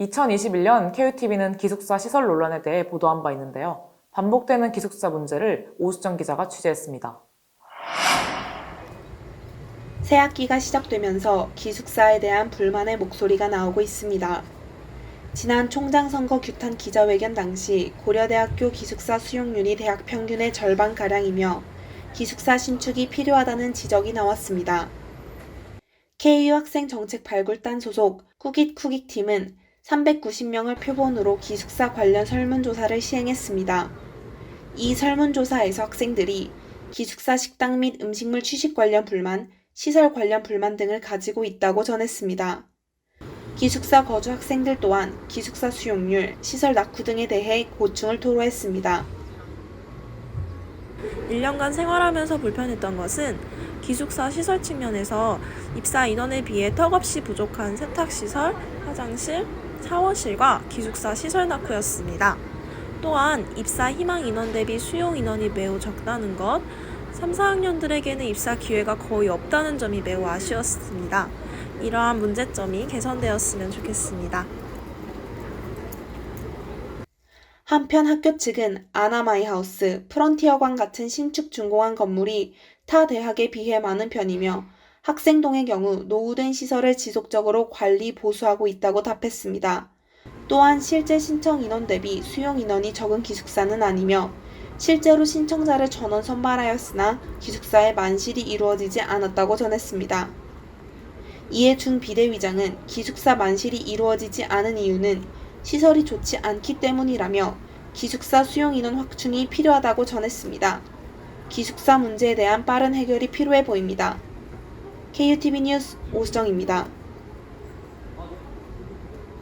2021년 KUTV는 기숙사 시설 논란에 대해 보도한 바 있는데요. 반복되는 기숙사 문제를 오수정 기자가 취재했습니다. 새 학기가 시작되면서 기숙사에 대한 불만의 목소리가 나오고 있습니다. 지난 총장 선거 규탄 기자회견 당시 고려대학교 기숙사 수용률이 대학 평균의 절반 가량이며 기숙사 신축이 필요하다는 지적이 나왔습니다. KU 학생 정책 발굴단 소속 쿠깃쿠깃 팀은 390명을 표본으로 기숙사 관련 설문조사를 시행했습니다. 이 설문조사에서 학생들이 기숙사 식당 및 음식물 취식 관련 불만, 시설 관련 불만 등을 가지고 있다고 전했습니다. 기숙사 거주 학생들 또한 기숙사 수용률, 시설 낙후 등에 대해 고충을 토로했습니다. 1년간 생활하면서 불편했던 것은 기숙사 시설 측면에서 입사 인원에 비해 턱없이 부족한 세탁시설, 화장실, 샤워실과 기숙사 시설 낙후였습니다. 또한 입사 희망 인원 대비 수용 인원이 매우 적다는 것, 3, 4학년들에게는 입사 기회가 거의 없다는 점이 매우 아쉬웠습니다. 이러한 문제점이 개선되었으면 좋겠습니다. 한편 학교 측은 아나마이 하우스, 프런티어관 같은 신축 준공한 건물이 타 대학에 비해 많은 편이며 학생동의 경우 노후된 시설을 지속적으로 관리 보수하고 있다고 답했습니다. 또한 실제 신청 인원 대비 수용 인원이 적은 기숙사는 아니며 실제로 신청자를 전원 선발하였으나 기숙사의 만실이 이루어지지 않았다고 전했습니다. 이에 준 비대위장은 기숙사 만실이 이루어지지 않은 이유는 시설이 좋지 않기 때문이라며 기숙사 수용 인원 확충이 필요하다고 전했습니다. 기숙사 문제에 대한 빠른 해결이 필요해 보입니다. KUTV 뉴스 오수정입니다.